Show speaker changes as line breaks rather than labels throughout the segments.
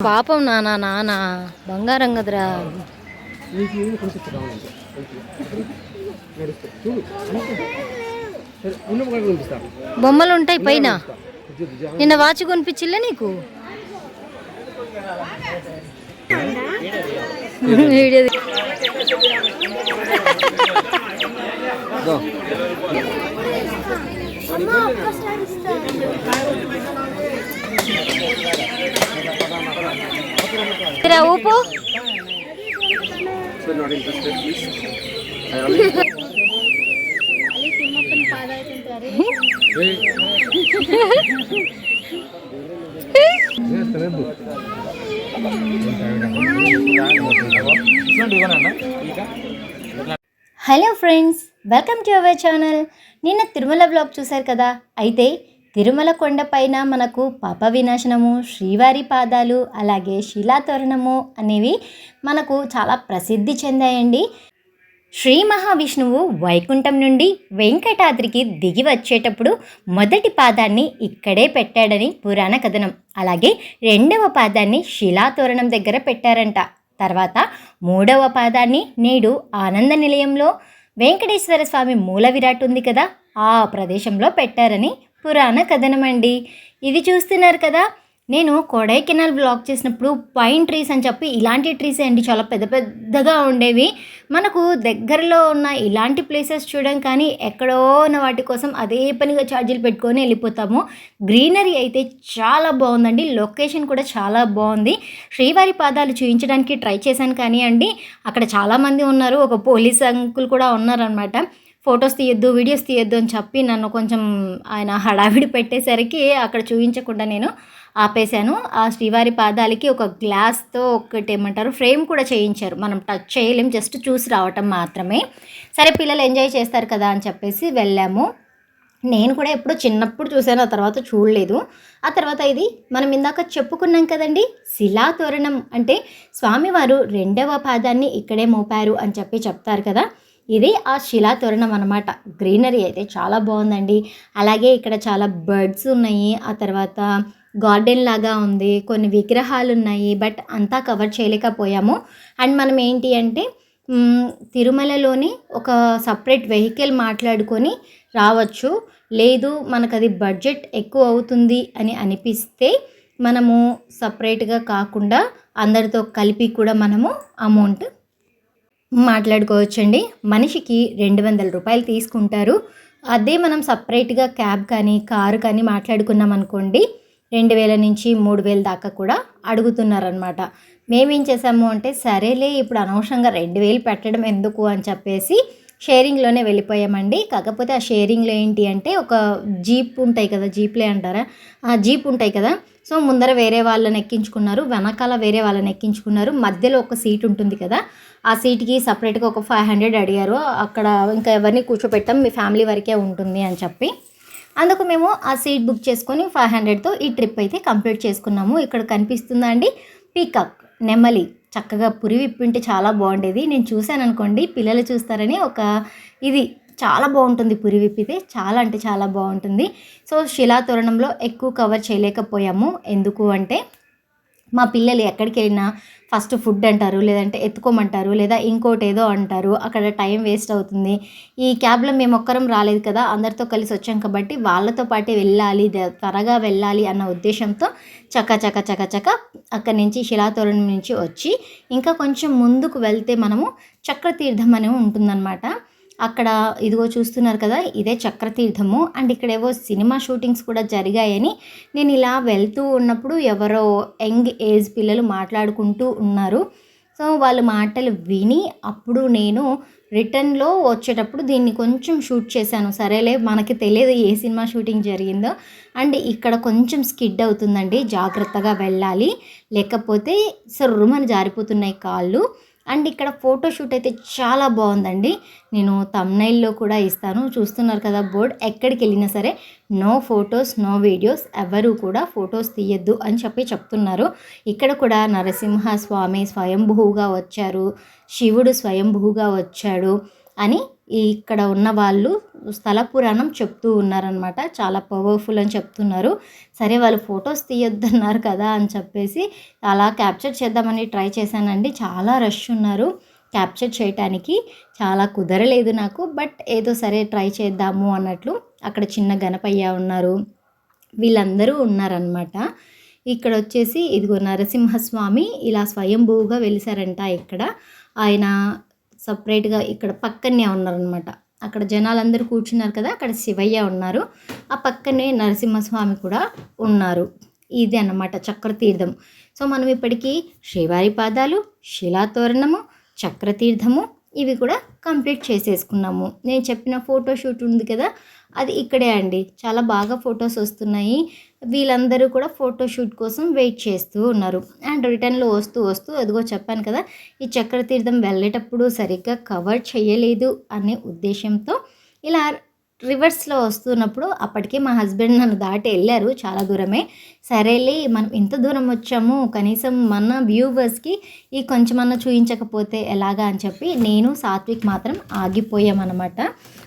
పాపం నానా నానా. బంగారం కదరా. బొమ్మలు ఉంటాయి పైన. నిన్న వాచి కొనిపించిల్లే నీకు? Video
not interested, please. I ఇక
hello friends welcome to our channel నిన్న తిరుమల బ్లాగ్ చూశారు కదా? అయితే తిరుమల కొండపైన మనకు పాప వినాశనము శ్రీవారి పాదాలు అలాగే శిలాతోరణము అనేవి మనకు చాలా ప్రసిద్ధి చెందాయండి. శ్రీ మహావిష్ణువు వైకుంఠం నుండి వెంకటాద్రికి దిగి వచ్చేటప్పుడు మొదటి పాదాన్ని ఇక్కడే పెట్టాడని పురాణ కథనం. అలాగే రెండవ పాదాన్ని శిలాతోరణం దగ్గర పెట్టారంట. తర్వాత మూడవ పాదాన్ని నేడు ఆనంద నిలయంలో వెంకటేశ్వర స్వామి మూల విరాట్ ఉంది కదా ఆ ప్రదేశంలో పెట్టారని పురాణ కథనం అండి ఇది చూస్తున్నారు కదా నేను కొడైకెనాల్ బ్లాక్ చేసినప్పుడు పైన్ ట్రీస్ అని చెప్పి ఇలాంటి ట్రీస్ అండి చాలా పెద్ద పెద్దగా ఉండేవి. మనకు దగ్గరలో ఉన్న ఇలాంటి ప్లేసెస్ చూడడం కానీ ఎక్కడో ఉన్న వాటి కోసం అదే పనిగా ఛార్జీలు పెట్టుకొని వెళ్ళిపోతాము. గ్రీనరీ అయితే చాలా బాగుందండి లొకేషన్ కూడా చాలా బాగుంది. శ్రీవారి పాదాలు చూపించడానికి ట్రై చేశాను కానీ అండి అక్కడ చాలామంది ఉన్నారు ఒక పోలీస్ అంకుల్ కూడా ఉన్నారనమాట ఫొటోస్ తీయొద్దు వీడియోస్ తీయొద్దు అని చెప్పి నన్ను కొంచెం ఆయన హడావిడి పెట్టేసరికి అక్కడ చూపించకుండా నేను ఆపేశాను. ఆ శ్రీవారి పాదాలకి ఒక గ్లాస్తో ఒకటి ఏమంటారు ఫ్రేమ్ కూడా చేయించారు. మనం టచ్ చేయలేం జస్ట్ చూసి రావటం మాత్రమే. సరే పిల్లలు ఎంజాయ్ చేస్తారు కదా అని చెప్పేసి వెళ్ళాము. నేను కూడా ఎప్పుడు చిన్నప్పుడు చూశాను ఆ తర్వాత చూడలేదు. ఆ తర్వాత ఇది మనం ఇందాక చెప్పుకున్నాం కదండి శిలాతోరణం అంటే స్వామివారు రెండవ పాదాన్ని ఇక్కడే మోపారు అని చెప్పి చెప్తారు కదా. ఇది ఆ శిలాతోరణం అనమాట గ్రీనరీ అయితే చాలా బాగుందండి. అలాగే ఇక్కడ చాలా బర్డ్స్ ఉన్నాయి. ఆ తర్వాత గార్డెన్ లాగా ఉంది. కొన్ని విగ్రహాలు ఉన్నాయి. బట్ అంతా కవర్ చేయలేకపోయాము. అండ్ మనం ఏంటి అంటే తిరుమలలోని ఒక సపరేట్ వెహికల్ మాట్లాడుకొని రావచ్చు. లేదు మనకు అది బడ్జెట్ ఎక్కువ అవుతుంది అని అనిపిస్తే మనము సపరేట్గా కాకుండా అందరితో కలిపి కూడా మనము అమౌంట్ మాట్లాడుకోవచ్చండి. మనిషికి రెండు వందల రూపాయలు తీసుకుంటారు. అదే మనం సపరేట్గా క్యాబ్ కానీ కారు కానీ మాట్లాడుకున్నాం అనుకోండి రెండు వేల నుంచి మూడు వేల దాకా కూడా అడుగుతున్నారనమాట మేమేం చేసాము అంటే సరేలే ఇప్పుడు అనవసరంగా రెండు వేలు పెట్టడం ఎందుకు అని చెప్పేసి షేరింగ్లోనే వెళ్ళిపోయామండి. కాకపోతే ఆ షేరింగ్లో ఏంటి అంటే ఒక జీప్ ఉంటాయి కదా జీప్లే అంటారా? ఆ జీప్ ఉంటాయి కదా సో ముందర వేరే వాళ్ళని ఎక్కించుకున్నారు వెనకాల వేరే వాళ్ళని ఎక్కించుకున్నారు. మధ్యలో ఒక సీట్ ఉంటుంది కదా ఆ సీట్కి సపరేట్గా ఒక ఫైవ్ హండ్రెడ్ అడిగారు. అక్కడ ఇంకా ఎవరిని కూర్చోపెట్టాం మీ ఫ్యామిలీ వరకే ఉంటుంది అని చెప్పి. అందుకు మేము ఆ సీట్ బుక్ చేసుకొని ఫైవ్ హండ్రెడ్తో ఈ ట్రిప్ అయితే కంప్లీట్ చేసుకున్నాము. ఇక్కడ కనిపిస్తుందా అండి? పీకాక్ నెమలి. చక్కగా పురి విప్పింటే చాలా బాగుండేది. నేను చూశాను అనుకోండి పిల్లలు చూస్తారని ఒక ఇది. చాలా బాగుంటుంది పురి విప్పితే. చాలా అంటే చాలా బాగుంటుంది. సో శిలాతోరణంలో ఎక్కువ కవర్ చేయలేకపోయాము. ఎందుకు అంటే మా పిల్లలు ఎక్కడికి వెళ్ళినా ఫస్ట్ ఫుడ్ అంటారు లేదంటే ఎత్తుకోమంటారు లేదా ఇంకోటి ఏదో అంటారు అక్కడ టైం వేస్ట్ అవుతుంది. ఈ క్యాబ్లో మేము ఒక్కరం రాలేదు కదా అందరితో కలిసి వచ్చాం కాబట్టి వాళ్ళతో పాటే వెళ్ళాలి త్వరగా వెళ్ళాలి అన్న ఉద్దేశంతో చక చక చక చక అక్కడి నుంచి శిలాతోరణం నుంచి వచ్చి ఇంకా కొంచెం ముందుకు వెళ్తే మనము చక్రతీర్థం అని ఉంటుందన్నమాట. అక్కడ ఇదిగో చూస్తున్నారు కదా ఇదే చక్రతీర్థము. అండ్ ఇక్కడ ఏవో సినిమా షూటింగ్స్ కూడా జరిగాయని నేను ఇలా వెళ్తూ ఉన్నప్పుడు ఎవరో యంగ్ ఏజ్ పిల్లలు మాట్లాడుకుంటూ ఉన్నారు. సో వాళ్ళ మాటలు విని అప్పుడు నేను రిటర్న్లో వచ్చేటప్పుడు దీన్ని కొంచెం షూట్ చేశాను. సరేలే మనకి తెలియదు ఏ సినిమా షూటింగ్ జరిగిందో. అండ్ ఇక్కడ కొంచెం స్కిడ్ అవుతుందండి జాగ్రత్తగా వెళ్ళాలి. లేకపోతే సర్రుమని జారిపోతున్నాయి కాళ్ళు. అండ్ ఇక్కడ ఫోటోషూట్ అయితే చాలా బాగుందండి. నేను తమ్నైల్లో కూడా ఇస్తాను. చూస్తున్నారు కదా బోర్డ్ ఎక్కడికి వెళ్ళినా సరే నో ఫొటోస్ నో వీడియోస్ ఎవరు కూడా ఫొటోస్ తీయద్దు అని చెప్పి చెప్తున్నారు. ఇక్కడ కూడా నరసింహ స్వామి స్వయంభూగా వచ్చారు శివుడు స్వయంభూగా వచ్చాడు అని ఇక్కడ ఉన్న వాళ్ళు స్థల పురాణం చెప్తూ ఉన్నారనమాట చాలా పవర్ఫుల్ అని చెప్తున్నారు. సరే వాళ్ళు ఫొటోస్ తీయొద్దన్నారు కదా అని చెప్పేసి అలా క్యాప్చర్ చేద్దామని ట్రై చేశానండి. చాలా రష్ ఉన్నారు క్యాప్చర్ చేయటానికి. చాలా కుదరలేదు నాకు బట్ ఏదో సరే ట్రై చేద్దాము అన్నట్లు అక్కడ చిన్న గణపయ్య ఉన్నారు. వీళ్ళందరూ ఉన్నారనమాట ఇక్కడ వచ్చేసి ఇదిగో నరసింహస్వామి ఇలా స్వయంభూగా వెలిసారంట ఇక్కడ. ఆయన సపరేట్గా ఇక్కడ పక్కనే ఉన్నారనమాట అక్కడ జనాలందరూ కూర్చున్నారు కదా అక్కడ శివయ్య ఉన్నారు. ఆ పక్కనే నరసింహస్వామి కూడా ఉన్నారు. ఇది అన్నమాట చక్రతీర్థం. సో మనం ఇప్పటికీ శ్రీవారి పాదాలు శిలాతోరణము చక్రతీర్థము ఇవి కూడా కంప్లీట్ చేసేసుకున్నాము. నేను చెప్పిన ఫోటో షూట్ ఉంది కదా అది ఇక్కడే అండి. చాలా బాగా ఫొటోస్ వస్తున్నాయి. వీళ్ళందరూ కూడా ఫోటో షూట్ కోసం వెయిట్ చేస్తూ ఉన్నారు. అండ్ రిటర్న్లో వస్తూ వస్తూ అదిగో చెప్పాను కదా ఈ చక్రతీర్థం వెళ్ళేటప్పుడు సరిగ్గా కవర్ చేయలేదు అనే ఉద్దేశంతో ఇలా రివర్స్లో వస్తున్నప్పుడు అప్పటికే మా హస్బెండ్ నన్ను దాటి వెళ్ళారు చాలా దూరమే. సరేలే మనం ఇంత దూరం వచ్చాము కనీసం మన వ్యూవర్స్కి ఈ కొంచెమన్నా చూపించకపోతే ఎలాగా అని చెప్పి నేను సాత్విక్ మాత్రం ఆగిపోయామన్నమాట.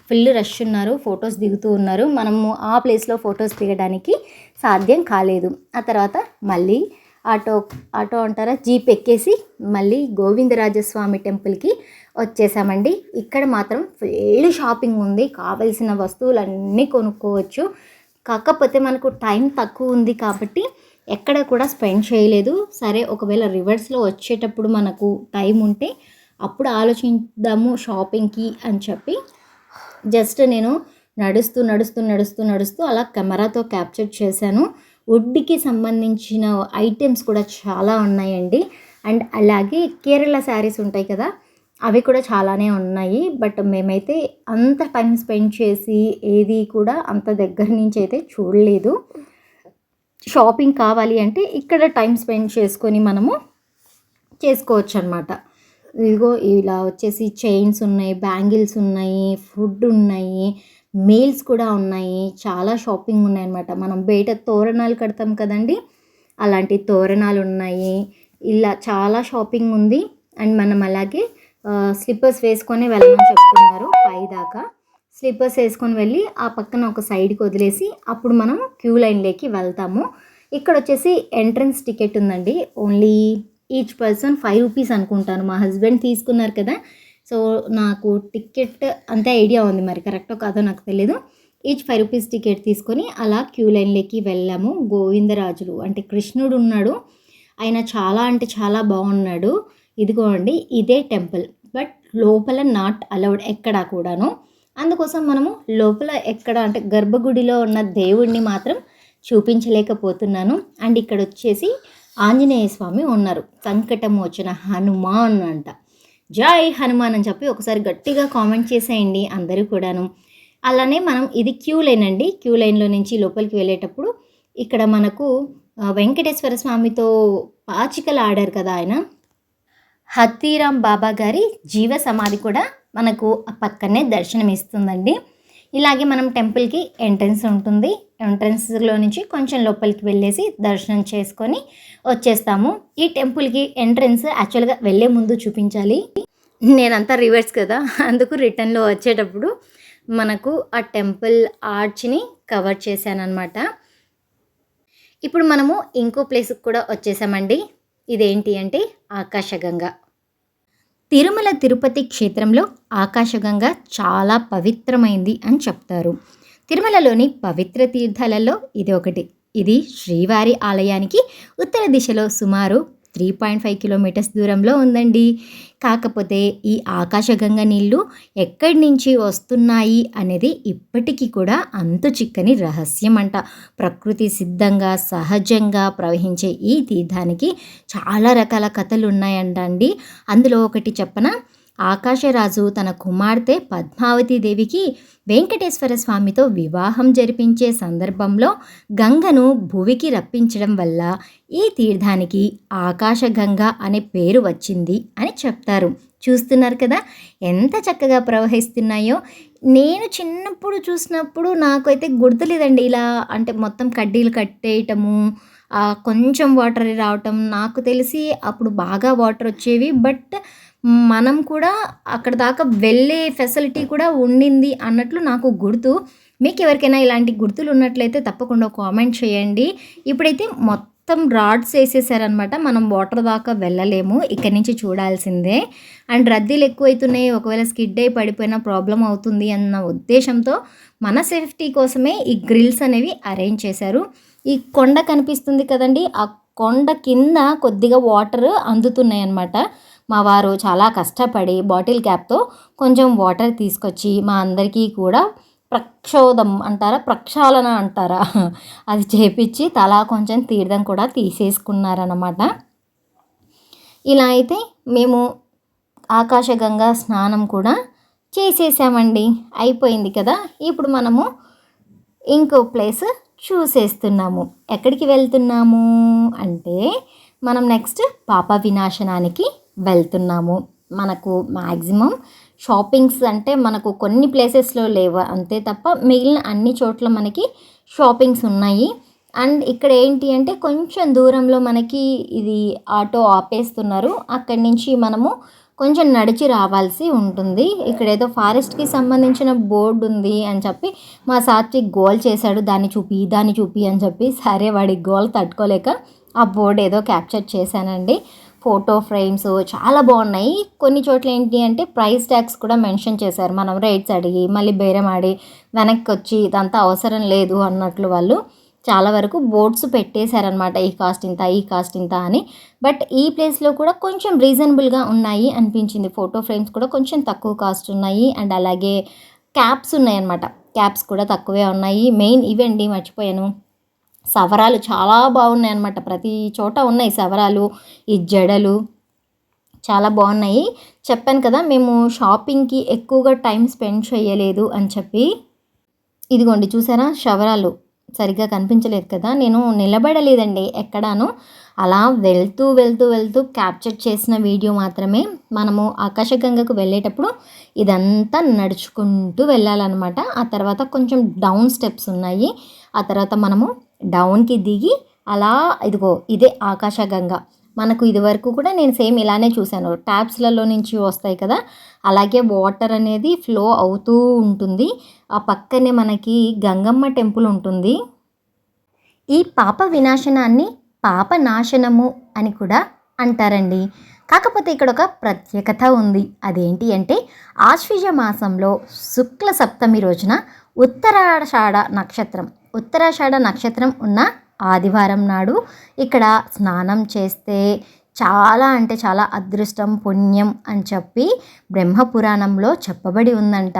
ఫుల్ రష్ ఉన్నారు ఫొటోస్ దిగుతూ ఉన్నారు. మనము ఆ ప్లేస్లో ఫొటోస్ దిగడానికి సాధ్యం కాలేదు. ఆ తర్వాత మళ్ళీ ఆటో ఆటో అంటారా? జీప్ ఎక్కేసి మళ్ళీ గోవిందరాజస్వామి టెంపుల్కి వచ్చేసామండి. ఇక్కడ మాత్రం ఫుల్ షాపింగ్ ఉంది. కావలసిన వస్తువులన్నీ కొనుక్కోవచ్చు. కాకపోతే మనకు టైం తక్కువ ఉంది కాబట్టి ఎక్కడ కూడా స్పెండ్ చేయలేదు. సరే ఒకవేళ రివర్స్లో వచ్చేటప్పుడు మనకు టైం ఉంటే అప్పుడు ఆలోచిద్దాము షాపింగ్కి అని చెప్పి. జస్ట్ నేను నడుస్తూ నడుస్తూ నడుస్తూ నడుస్తూ అలా కెమెరాతో క్యాప్చర్ చేశాను. వుడ్కి సంబంధించిన ఐటమ్స్ కూడా చాలా ఉన్నాయండి. అండ్ అలాగే కేరళ శారీస్ ఉంటాయి కదా అవి కూడా చాలానే ఉన్నాయి. బట్ మేమైతే అంత టైం స్పెండ్ చేసి ఏది కూడా అంత దగ్గర నుంచి అయితే చూడలేదు. షాపింగ్ కావాలి అంటే ఇక్కడ టైం స్పెండ్ చేసుకొని మనము చేసుకోవచ్చు అనమాట ఇదిగో ఇలా వచ్చేసి చైన్స్ ఉన్నాయి బ్యాంగిల్స్ ఉన్నాయి ఫుడ్ ఉన్నాయి మీల్స్ కూడా ఉన్నాయి. చాలా షాపింగ్ ఉన్నాయి అనమాట మనం బయట తోరణాలు కడతాం కదండి? అలాంటి తోరణాలు ఉన్నాయి. ఇలా చాలా షాపింగ్ ఉంది. అండ్ మనం అలాగే స్లిప్పర్స్ వేసుకొని వెళ్ళమని చెప్తున్నారు పై దాకా. స్లిప్పర్స్ వేసుకొని వెళ్ళి ఆ పక్కన ఒక సైడ్కి వదిలేసి అప్పుడు మనం క్యూ లైన్లోకి వెళ్తాము. ఇక్కడ వచ్చేసి ఎంట్రన్స్ టికెట్ ఉందండి. Only each person five rupees అనుకుంటాను. మా హస్బెండ్ తీసుకున్నారు కదా. సో నాకు టికెట్ అంతే ఐడియా ఉంది మరి కరెక్టో కాదో నాకు తెలియదు ఈచ్ ఫైవ్ రూపీస్ టికెట్ తీసుకొని అలా క్యూ లైన్లోకి వెళ్ళాము. గోవిందరాజులు అంటే కృష్ణుడు ఉన్నాడు. ఆయన చాలా అంటే చాలా బాగున్నాడు. ఇదిగోండి ఇదే టెంపుల్. బట్ లోపల నాట్ అలౌడ్ ఎక్కడా కూడాను. అందుకోసం మనము లోపల ఎక్కడ అంటే గర్భగుడిలో ఉన్న దేవుణ్ణి మాత్రం చూపించలేకపోతున్నాను. అండ్ ఇక్కడ వచ్చేసి ఆంజనేయ స్వామి ఉన్నారు. సంకటం వచ్చిన హనుమాన్ అంట. జై హనుమాన్ అని చెప్పి ఒకసారి గట్టిగా కామెంట్ చేసేయండి అందరూ కూడాను. అలానే మనం ఇది క్యూ లైన్ అండి. క్యూ లైన్లో నుంచి లోపలికి వెళ్ళేటప్పుడు ఇక్కడ మనకు వెంకటేశ్వర స్వామితో పాచికలు ఆడారు కదా ఆయన. హతీరామ్ బాబా గారి జీవ సమాధి కూడా మనకు ఆ పక్కనే దర్శనం ఇస్తుందండి ఇలాగే మనం టెంపుల్కి ఎంట్రన్స్ ఉంటుంది. ఎంట్రన్స్లో నుంచి కొంచెం లోపలికి వెళ్ళేసి దర్శనం చేసుకొని వచ్చేస్తాము. ఈ టెంపుల్కి ఎంట్రన్స్ యాక్చువల్గా వెళ్ళే ముందు చూపించాలి. నేనంతా రివర్స్ కదా అందుకు రిటర్న్లో వచ్చేటప్పుడు మనకు ఆ టెంపుల్ ఆర్చ్ని కవర్ చేశానన్నమాట. ఇప్పుడు మనము ఇంకో ప్లేస్కి కూడా వచ్చేసామండి. ఇదేంటి అంటే ఆకాశగంగ. తిరుమల తిరుపతి క్షేత్రంలో ఆకాశగంగ చాలా పవిత్రమైంది అని చెప్తారు. తిరుమలలోని పవిత్ర తీర్థాలలో ఇది ఒకటి. ఇది శ్రీవారి ఆలయానికి ఉత్తర దిశలో సుమారు త్రీ పాయింట్ ఫైవ్ కిలోమీటర్స్ దూరంలో ఉందండి. కాకపోతే ఈ ఆకాశగంగ నీళ్ళు ఎక్కడి నుంచి వస్తున్నాయి అనేది ఇప్పటికీ కూడా అంతు చిక్కని రహస్యం అంట ప్రకృతి సిద్ధంగా సహజంగా ప్రవహించే ఈ తీర్థానికి చాలా రకాల కథలు ఉన్నాయంట అండి అందులో ఒకటి చెప్పన? ఆకాశరాజు తన కుమార్తె పద్మావతి దేవికి వెంకటేశ్వర స్వామితో వివాహం జరిపించే సందర్భంలో గంగను భువికి రప్పించడం వల్ల ఈ తీర్థానికి ఆకాశగంగ అనే పేరు వచ్చింది అని చెప్తారు. చూస్తున్నారు కదా ఎంత చక్కగా ప్రవహిస్తున్నాయో. నేను చిన్నప్పుడు చూసినప్పుడు నాకైతే గుర్తులేదండి ఇలా అంటే మొత్తం కడ్డీలు కట్టేయటము కొంచెం వాటర్ రావటం. నాకు తెలిసి అప్పుడు బాగా వాటర్ వచ్చేవి బట్ మనం కూడా అక్కడ దాకా వెళ్ళే ఫెసిలిటీ కూడా ఉండింది అన్నట్లు నాకు గుర్తు. మీకు ఎవరికైనా ఇలాంటి గుర్తులు ఉన్నట్లయితే తప్పకుండా కామెంట్ చేయండి. ఇప్పుడైతే మొత్తం రాడ్స్ వేసేసారనమాట మనం వాటర్ దాకా వెళ్ళలేము. ఇక్కడి నుంచి చూడాల్సిందే. అండ్ రద్దీలు ఎక్కువైతున్నాయి. ఒకవేళ స్కిడ్ అయి పడిపోయినా ప్రాబ్లం అవుతుంది అన్న ఉద్దేశంతో మన సేఫ్టీ కోసమే ఈ గ్రిల్స్ అనేవి అరేంజ్ చేశారు. ఈ కొండ కనిపిస్తుంది కదండి. ఆ కొండ కింద కొద్దిగా వాటర్ అందుతున్నాయి అన్నమాట మా వారు చాలా కష్టపడి బాటిల్ క్యాప్తో కొంచెం వాటర్ తీసుకొచ్చి మా అందరికీ కూడా ప్రక్షోధం అంటారా? ప్రక్షాళన అంటారా? అది చేపించి తలా కొంచెం తీర్థం కూడా తీసేసుకున్నారన్నమాట. ఇలా అయితే మేము ఆకాశగంగా స్నానం కూడా చేసేసామండి. అయిపోయింది కదా? ఇప్పుడు మనము ఇంకో ప్లేస్ చూసేస్తున్నాము. ఎక్కడికి వెళ్తున్నాము? అంటే మనం నెక్స్ట్ పాప వినాశనానికి వెళ్తున్నాము. మనకు మ్యాక్సిమం షాపింగ్స్ అంటే మనకు కొన్ని ప్లేసెస్లో లేవు అంతే తప్ప మిగిలిన అన్ని చోట్ల మనకి షాపింగ్స్ ఉన్నాయి. అండ్ ఇక్కడ ఏంటి అంటే కొంచెం దూరంలో మనకి ఇది ఆటో ఆపేస్తున్నారు. అక్కడి నుంచి మనము కొంచెం నడిచి రావాల్సి ఉంటుంది. ఇక్కడ ఏదో ఫారెస్ట్కి సంబంధించిన బోర్డు ఉంది అని చెప్పి మా సాత్విక్ గోల్ చేశాడు. దాన్ని చూపి దాన్ని చూపి అని చెప్పి సరే వాడి గోల్ తట్టుకోలేక ఆ బోర్డు ఏదో క్యాప్చర్ చేశానండి. ఫోటో ఫ్రేమ్స్ చాలా బాగున్నాయి. కొన్ని చోట్ల ఏంటి అంటే ప్రైస్ ట్యాగ్స్ కూడా మెన్షన్ చేశారు. మనం రేట్స్ అడిగి మళ్ళీ బేరం ఆడి వెనక్కి వచ్చి ఇదంతా అవసరం లేదు అన్నట్లు వాళ్ళు చాలా వరకు బోర్డ్స్ పెట్టేశారనమాట ఈ కాస్ట్ ఇంత ఈ కాస్ట్ ఇంత అని. బట్ ఈ ప్లేస్లో కూడా కొంచెం రీజనబుల్గా ఉన్నాయి అనిపించింది. ఫోటో ఫ్రేమ్స్ కూడా కొంచెం తక్కువ కాస్ట్ ఉన్నాయి. అండ్ అలాగే క్యాప్స్ ఉన్నాయన్నమాట. క్యాప్స్ కూడా తక్కువే ఉన్నాయి. మెయిన్ ఇవండి మర్చిపోయాను. సవరాలు చాలా బాగున్నాయి అనమాట ప్రతి చోట ఉన్నాయి సవరాలు ఈ జడలు చాలా బాగున్నాయి. చెప్పాను కదా మేము షాపింగ్కి ఎక్కువగా టైం స్పెండ్ చేయలేదు అని చెప్పి. ఇదిగోండి చూసారా? శవరాలు సరిగ్గా కనిపించలేదు కదా. నేను నిలబడలేదండి ఎక్కడాను. అలా వెళ్తూ వెళ్తూ వెళ్తూ క్యాప్చర్ చేసిన వీడియో మాత్రమే మనము ఆకాశగంగకు వెళ్ళేటప్పుడు ఇదంతా నడుచుకుంటూ వెళ్ళాలన్నమాట. ఆ తర్వాత కొంచెం డౌన్ స్టెప్స్ ఉన్నాయి. ఆ తర్వాత మనము డౌన్కి దిగి అలా ఇదిగో ఇదే ఆకాశగంగ మనకు ఇదివరకు కూడా నేను సేమ్ ఇలానే చూశాను. ట్యాప్స్లలో నుంచి వస్తాయి కదా అలాగే వాటర్ అనేది ఫ్లో అవుతూ ఉంటుంది. ఆ పక్కనే మనకి గంగమ్మ టెంపుల్ ఉంటుంది. ఈ పాప వినాశనాన్ని పాప నాశనము అని కూడా అంటారండి. కాకపోతే ఇక్కడ ఒక ప్రత్యేకత ఉంది. అదేంటి అంటే ఆశ్వీజ మాసంలో శుక్ల సప్తమి రోజున ఉత్తరాషాఢ నక్షత్రం ఉత్తరాషాఢ నక్షత్రం ఉన్న ఆదివారం నాడు ఇక్కడ స్నానం చేస్తే చాలా అంటే చాలా అదృష్టం పుణ్యం అని చెప్పి బ్రహ్మపురాణంలో చెప్పబడి ఉందంట.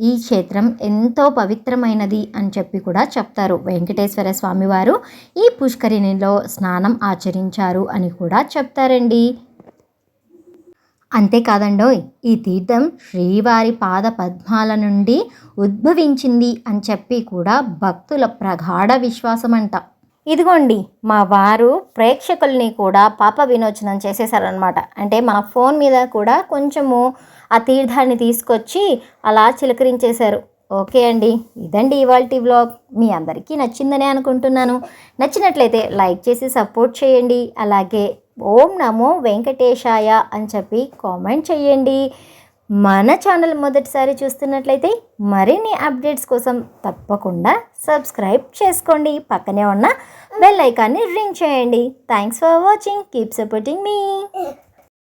ఈ క్షేత్రం ఎంతో పవిత్రమైనది అని చెప్పి కూడా చెప్తారు వెంకటేశ్వర స్వామివారు. ఈ పుష్కరిణిలో స్నానం ఆచరించారు అని కూడా చెప్తారండి. అంతేకాదండోయ్ ఈ తీర్థం శ్రీవారి పాద పద్మాల నుండి ఉద్భవించింది అని చెప్పి కూడా భక్తుల ప్రగాఢ విశ్వాసం అంట ఇదిగోండి మా వారు ప్రేక్షకుల్ని కూడా పాప వినోచనం చేసేసారనమాట అంటే మన ఫోన్ మీద కూడా కొంచెము ఆ తీర్థాన్ని తీసుకొచ్చి అలా చిలకరించేశారు. ఓకే అండి ఇదండి ఇవాళ వ్లాగ్. మీ అందరికీ నచ్చిందని అనుకుంటున్నాను. నచ్చినట్లయితే లైక్ చేసి సపోర్ట్ చేయండి. అలాగే ఓం నమో వెంకటేశాయ అని చెప్పి కామెంట్ చేయండి. మన ఛానల్ మొదటిసారి చూస్తున్నట్లయితే మరిన్ని అప్డేట్స్ కోసం తప్పకుండా సబ్స్క్రైబ్ చేసుకోండి. పక్కనే ఉన్న బెల్ ఐకాన్ని రింగ్ చేయండి. Thanks for watching keep supporting me